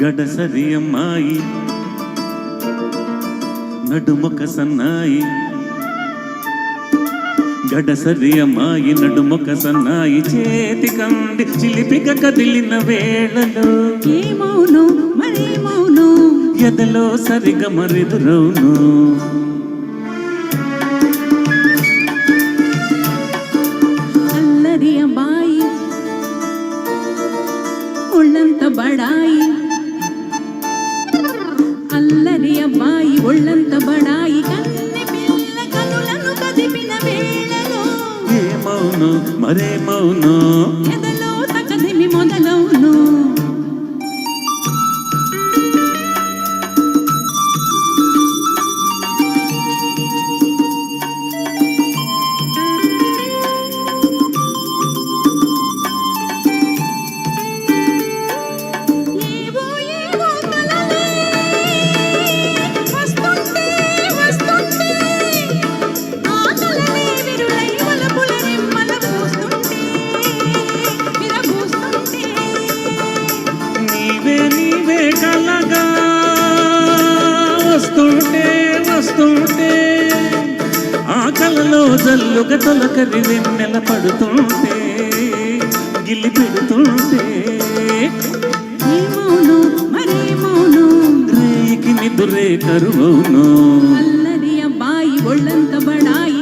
గడసరి అమ్మాయి నడుముక సన్నాయి. గడసరి అమ్మాయి నడుముక సన్నాయి. చేతి కంది చిలిపిగ కదిలిన వేళలో ఏమౌను మరేమౌను ఎదలో సరిగ మరిదురవును. అల్లరి అబ్బాయి ఒళ్ళంత బడాయి. ఒళ్ళంత బడాయి కన్నె పిల్ల కనులను కదిపిన వేళలో ఏమౌను మరేమౌను ఎదలో కలలో జల్లుగా తొలకరి వెన్నెల పడుతుంటే గిల్లి పెడుతుంటే. మరేమౌను రేయికి నిదురే కరువును. అల్లరి అబ్బాయి ఒళ్ళంత బడాయి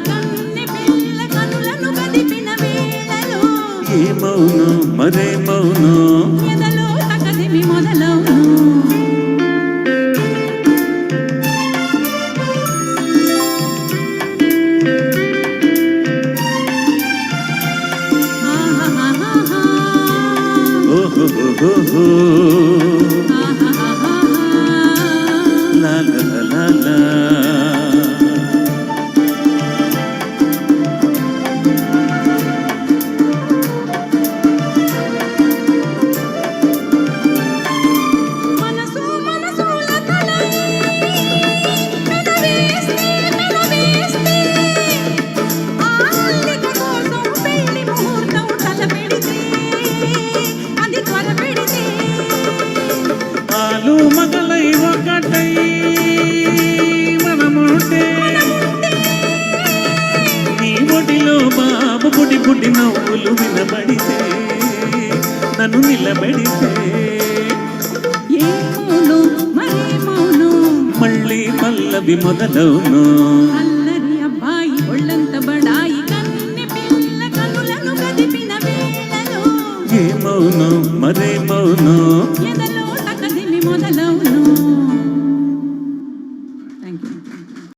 ఎదలో తకదిమి మొదలవును. oh, oh, oh, oh. ఆలు మగలై ఒకటై మనముంటే. నీ ఒడిలో బాబు బుడి బుడి నవ్వులు వినబడితే నన్ను నిలబడితే. మళ్ళీ పల్లవి మొదలవును. అల్లరి అబ్బాయి ఒళ్ళంత బడాయి కన్నె పిల్ల కనులను కదిపిన వేళలో. ఏమవును మరేమవును ఎదలో